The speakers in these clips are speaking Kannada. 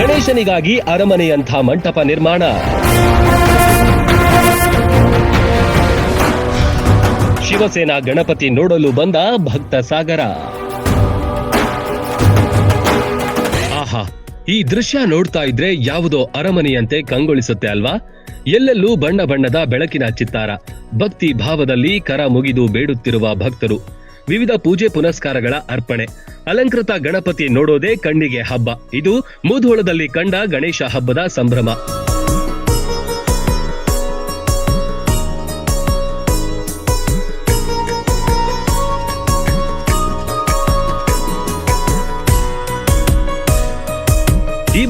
ಗಣೇಶನಿಗಾಗಿ ಅರಮನೆಯಂಥ ಮಂಟಪ ನಿರ್ಮಾಣ. ಶಿವಸೇನಾ ಗಣಪತಿ ನೋಡಲು ಬಂದ ಭಕ್ತ ಸಾಗರ. ಆಹಾ, ಈ ದೃಶ್ಯ ನೋಡ್ತಾ ಇದ್ರೆ ಯಾವುದೋ ಅರಮನೆಯಂತೆ ಕಂಗೊಳಿಸುತ್ತೆ ಅಲ್ವಾ? ಎಲ್ಲೆಲ್ಲೂ ಬಣ್ಣ ಬಣ್ಣದ ಬೆಳಕಿನ ಚಿತ್ತಾರ. ಭಕ್ತಿ ಭಾವದಲ್ಲಿ ಕರ ಮುಗಿದು ಬೇಡುತ್ತಿರುವ ಭಕ್ತರು. ವಿವಿಧ ಪೂಜೆ ಪುನಸ್ಕಾರಗಳ ಅರ್ಪಣೆ. ಅಲಂಕೃತ ಗಣಪತಿ ನೋಡೋದೇ ಕಣ್ಣಿಗೆ ಹಬ್ಬ. ಇದು ಮುಧೋಳದಲ್ಲಿ ಕಂಡ ಗಣೇಶ ಹಬ್ಬದ ಸಂಭ್ರಮ.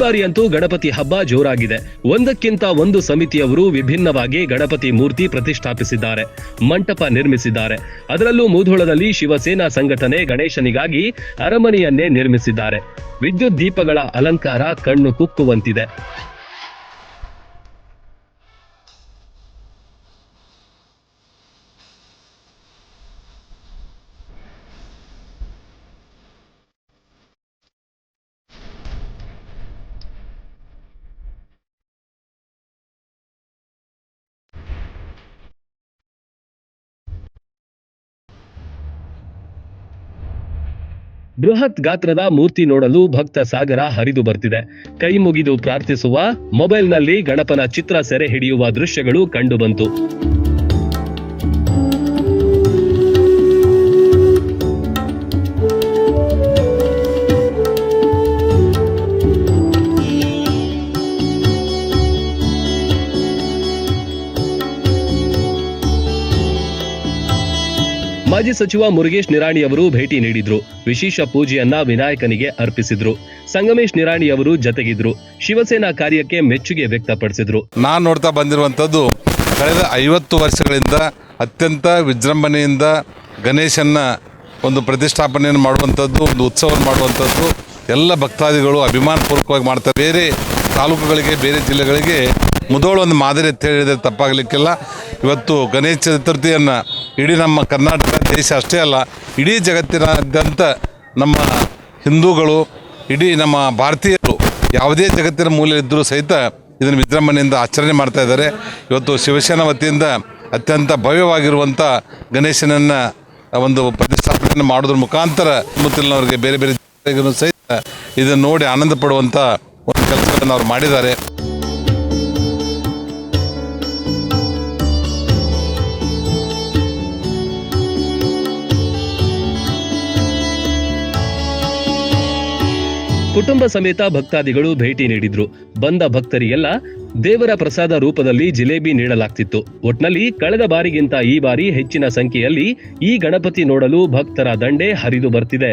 ಬಾರಿಯಂತೂ ಗಣಪತಿ ಹಬ್ಬ ಜೋರಾಗಿದೆ. ಒಂದಕ್ಕಿಂತ ಒಂದು ಸಮಿತಿಯವರು ವಿಭಿನ್ನವಾಗಿ ಗಣಪತಿ ಮೂರ್ತಿ ಪ್ರತಿಷ್ಠಾಪಿಸಿದ್ದಾರೆ. ಮಂಟಪ ನಿರ್ಮಿಸಿದ್ದಾರೆ. ಅದರಲ್ಲೂ ಮೂಧೋಳದಲ್ಲಿ ಶಿವಸೇನಾ ಸಂಘಟನೆ ಗಣೇಶನಿಗಾಗಿ ಅರಮನೆಯನ್ನೇ ನಿರ್ಮಿಸಿದ್ದಾರೆ. ವಿದ್ಯುತ್ ದೀಪಗಳ ಅಲಂಕಾರ ಕಣ್ಣು ಕುಕ್ಕುವಂತಿದೆ. ಬೃಹತ್ ಗಾತ್ರದ ಮೂರ್ತಿ ನೋಡಲು ಭಕ್ತ ಸಾಗರ ಹರಿದು ಬರ್ತಿದೆ. ಕೈ ಮುಗಿದು ಪ್ರಾರ್ಥಿಸುವ, ಮೊಬೈಲ್ನಲ್ಲಿ ಗಣಪನ ಚಿತ್ರ ಸೆರೆ ಹಿಡಿಯುವ ದೃಶ್ಯಗಳು ಕಂಡುಬಂತು ಮಾಜಿ ಸಚಿವ ಮುರುಗೇಶ್ ನಿರಾಣಿ ಅವರು ಭೇಟಿ ನೀಡಿದ್ರು. ವಿಶೇಷ ಪೂಜೆಯನ್ನ ವಿನಾಯಕನಿಗೆ ಅರ್ಪಿಸಿದ್ರು. ಸಂಗಮೇಶ್ ನಿರಾಣಿ ಅವರು ಜತೆಗಿದ್ರು. ಶಿವಸೇನಾ ಕಾರ್ಯಕ್ಕೆ ಮೆಚ್ಚುಗೆ ವ್ಯಕ್ತಪಡಿಸಿದ್ರು. ನಾನು ನೋಡ್ತಾ ಬಂದಿರುವಂತದ್ದು ಕಳೆದ ಐವತ್ತು ವರ್ಷಗಳಿಂದ ಅತ್ಯಂತ ವಿಜೃಂಭಣೆಯಿಂದ ಗಣೇಶನ್ನ ಒಂದು ಪ್ರತಿಷ್ಠಾಪನೆಯನ್ನು ಮಾಡುವಂಥದ್ದು, ಒಂದು ಉತ್ಸವ ಮಾಡುವಂಥದ್ದು, ಎಲ್ಲ ಭಕ್ತಾದಿಗಳು ಅಭಿಮಾನಪೂರ್ವಕವಾಗಿ ಮಾಡ್ತಾರೆ. ಬೇರೆ ತಾಲೂಕುಗಳಿಗೆ, ಬೇರೆ ಜಿಲ್ಲೆಗಳಿಗೆ ಮುದೋಳು ಒಂದು ಮಾದರಿ ಅಂತ ಹೇಳಿದರೆ ತಪ್ಪಾಗಲಿಕ್ಕಿಲ್ಲ. ಇವತ್ತು ಗಣೇಶ ಚತುರ್ಥಿಯನ್ನು ಇಡೀ ನಮ್ಮ ಕರ್ನಾಟಕ ದೇಶ ಅಷ್ಟೇ ಅಲ್ಲ, ಇಡೀ ಜಗತ್ತಿನಾದ್ಯಂತ ನಮ್ಮ ಹಿಂದೂಗಳು, ಇಡೀ ನಮ್ಮ ಭಾರತೀಯರು ಯಾವುದೇ ಜಗತ್ತಿನ ಮೂಲೆ ಇದ್ದರೂ ಸಹಿತ ಇದನ್ನು ವಿಜೃಂಭಣೆಯಿಂದ ಆಚರಣೆ ಮಾಡ್ತಾ ಇದ್ದಾರೆ. ಇವತ್ತು ಶಿವಸೇನಾ ವತಿಯಿಂದ ಅತ್ಯಂತ ಭವ್ಯವಾಗಿರುವಂಥ ಗಣೇಶನನ್ನು ಒಂದು ಪ್ರತಿಷ್ಠಾಪನೆಯನ್ನು ಮಾಡೋದ್ರ ಮುಖಾಂತರ ಮುತ್ತಲಿನವರಿಗೆ ಬೇರೆ ಬೇರೆ ಸಹಿತ ಇದನ್ನು ನೋಡಿ ಆನಂದ ಪಡುವಂಥ ಒಂದು ಕೆಲಸಗಳನ್ನು ಅವ್ರು ಮಾಡಿದ್ದಾರೆ. ಕುಟುಂಬ ಸಮೇತ ಭಕ್ತಾದಿಗಳು ಭೇಟಿ ನೀಡಿದ್ರು. ಬಂದ ಭಕ್ತರಿಗೆಲ್ಲ ದೇವರ ಪ್ರಸಾದ ರೂಪದಲ್ಲಿ ಜಿಲೇಬಿ ನೀಡಲಾಗ್ತಿತ್ತು. ಒಟ್ನಲ್ಲಿ ಕಳೆದ ಬಾರಿಗಿಂತ ಈ ಬಾರಿ ಹೆಚ್ಚಿನ ಸಂಖ್ಯೆಯಲ್ಲಿ ಈ ಗಣಪತಿ ನೋಡಲು ಭಕ್ತರ ದಂಡೆ ಹರಿದು ಬರ್ತಿದೆ.